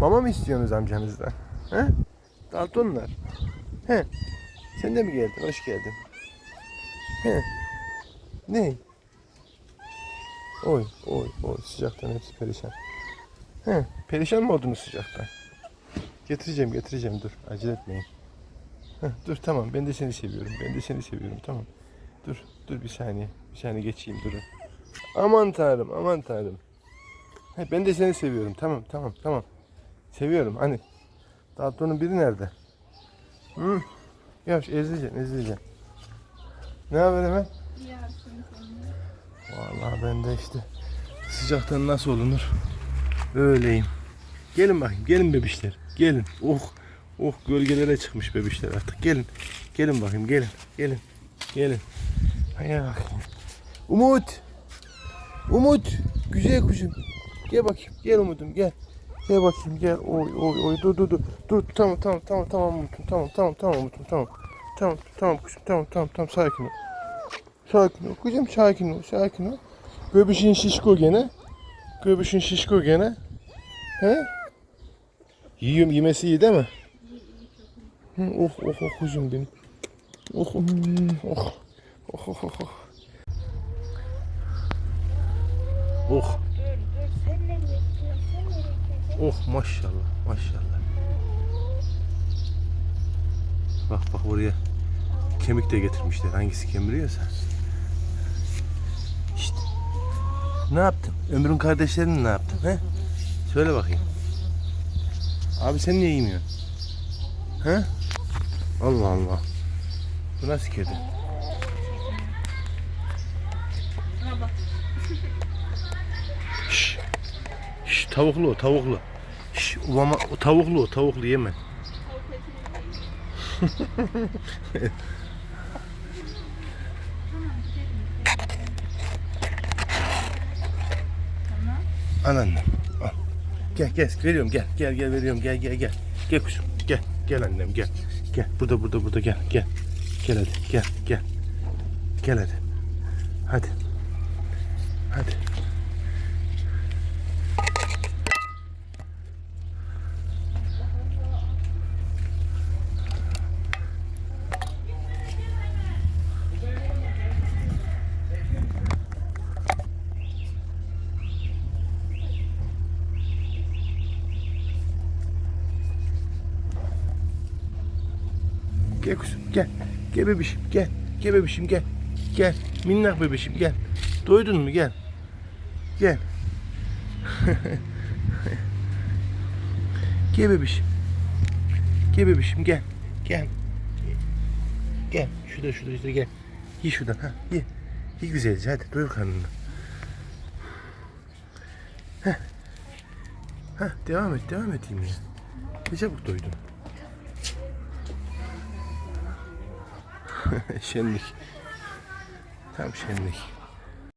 Mama mı istiyorsunuz amcanızdan? He? Daltonlar. He? Sen de mi geldin? Hoş geldin. He? Ne? Oy, oy, oy. Sıcaktan hepsi perişan. He? Perişan mı oldunuz sıcaktan? Getireceğim, getireceğim. Dur, acele etmeyin. Heh, dur tamam, ben de seni seviyorum. Ben de seni seviyorum, tamam. Dur, dur bir saniye. Bir saniye geçeyim, durun. Aman tanrım, aman tanrım. He, ben de seni seviyorum. Tamam, tamam, tamam. Seviyorum. Hani Dalton'un biri nerede? Hı? Yavaş ezeceksin, ezeceksin. Ne haber hemen? Vallahi ben de işte sıcaktan nasıl olunur? Öyleyim. Gelin bakayım, gelin bebişler. Gelin. Oh, oh gölgelere çıkmış bebişler artık. Gelin. Gelin bakayım, gelin. Gelin. Gelin. Hayır bakayım. Umut. Umut. Güzel kuşum. Gel bakayım. Gel Umut'um gel. Gel bakayım gel. Oy oy oy dur dur dur. Dur tamam tamam tamam tamam Umut'um tamam tamam tamam Umut'um tamam. Tamam tamam kuşum tamam tamam tamam sakin ol. Sakin ol kuzum sakin ol sakin ol. Göbüşün şişko gene. Göbüşün şişko gene. He? Yiyorum yemesi iyi değil mi? Hı, Oh oh oh kuzum benim. Oh oh oh oh oh oh. oh. Oh maşallah maşallah. Bak bak oraya kemik de getirmişler. Hangisi kemiriyorsa. İşte. Ne yaptın? Ömrün kardeşlerini ne yaptın? He? Söyle bakayım. Abi sen niye yemiyorsun? He? Allah Allah. Bu nasıl kedi? Şş. Şş, tavuklu tavuklu. Şş, ulama, o tavuklu o tavuklu yeme. Al annem. Al. Gel gel veriyorum gel gel gel veriyorum gel gel gel. Gel kuşum gel gel annem gel. Gel burada burada burada gel gel. Gel hadi gel gel. Gel hadi. Hadi. Hadi. Gel kuzum gel. Gel bebişim gel. Gel bebişim gel. Gel. Minnak bebişim gel. Doydun mu gel. Gel. gel bebişim. Gel bebişim gel. Gel. Gel. Şurada şurada şurada gel. Ye şuradan ha. Ye. Ye güzelce hadi doyur karnını. Heh. Heh, devam et devam edeyim ya. Ne çabuk doydun. şenlik. Tam şenlik.